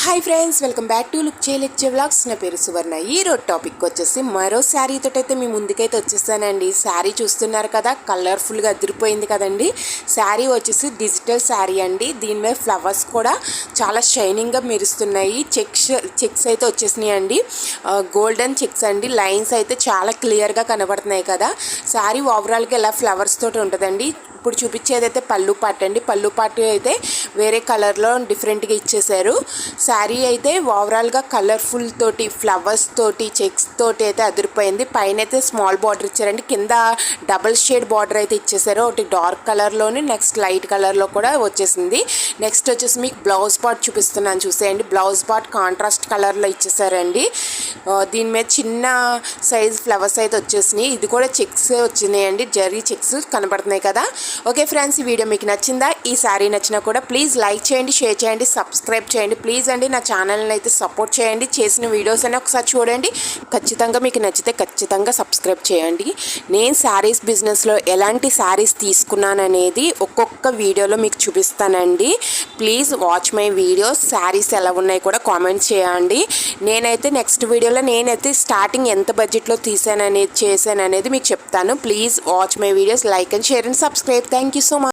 Hi friends welcome back to look చేయలేచ్చే vlogs నా పేరు సువర్ణ. ఈ రోజు టాపిక్ వచ్చేసి మరో శారీ తోటైతే మీ ముందుకైతే వచ్చేస్తానండి. శారీ చూస్తున్నారు కదా కలర్ఫుల్గా అదిరిపోయింది కదండి. శారీ వచ్చేసి డిజిటల్ శారీ అండి. దీని మీద ఫ్లవర్స్ కూడా చాలా షైనింగ్గా మెరుస్తున్నాయి. చెక్స్ చెక్స్ అయితే వచ్చేసినాయి అండి. గోల్డెన్ చెక్స్ అండి. లైన్స్ అయితే చాలా క్లియర్గా కనబడుతున్నాయి కదా. శారీ ఓవరాల్గా ఇలా ఫ్లవర్స్ తోటి ఉంటుందండి? ఇప్పుడు చూపించేది అయితే పళ్ళు పాట అండి పళ్ళు పాట అయితే వేరే కలర్లో డిఫరెంట్గా ఇచ్చేసారు. శారీ అయితే ఓవరాల్గా కలర్ఫుల్ తోటి ఫ్లవర్స్ తోటి చెక్స్ తోటి అయితే అదిరిపోయింది. పైన అయితే స్మాల్ బార్డర్ ఇచ్చారండి. కింద డబుల్ షేడ్ బార్డర్ అయితే ఇచ్చేసారు. ఒకటి డార్క్ కలర్లోని నెక్స్ట్ లైట్ కలర్లో కూడా వచ్చేసింది. నెక్స్ట్ వచ్చేసి మీకు బ్లౌజ్ పార్ట్ చూపిస్తున్నాను. చూసేయండి. బ్లౌజ్ పార్ట్ కాంట్రాస్ట్ కలర్లో ఇచ్చేసారండి. దీని మీద చిన్న సైజ్ ఫ్లవర్స్ అయితే వచ్చేసినాయి. ఇది కూడా చెక్స్ వచ్చినాయండి. జరీ చెక్స్ కనబడుతున్నాయి కదా. ఓకే ఫ్రెండ్స్ ఈ వీడియో మీకు నచ్చిందా? ఈ శారీ నచ్చినా కూడా ప్లీజ్ ప్లీజ్ లైక్ చేయండి షేర్ చేయండి సబ్స్క్రైబ్ చేయండి. ప్లీజ్ అండి నా ఛానల్ని అయితే సపోర్ట్ చేయండి. చేసిన వీడియోస్ అని ఒకసారి చూడండి. ఖచ్చితంగా మీకు నచ్చితే ఖచ్చితంగా సబ్స్క్రైబ్ చేయండి. నేను శారీస్ బిజినెస్లో ఎలాంటి శారీస్ తీసుకున్నాను అనేది ఒక్కొక్క వీడియోలో మీకు చూపిస్తానండి. Please watch my videos. Saris ఎలా ఉన్నాయి కూడా కామెంట్ చేయండి. నేనైతే నెక్స్ట్ వీడియోలో నేనైతే స్టార్టింగ్ ఎంత బడ్జెట్లో తీసాను అనేది చేశాను అనేది మీకు చెప్తాను. Please watch my videos. Like and share and subscribe. Thank you so much.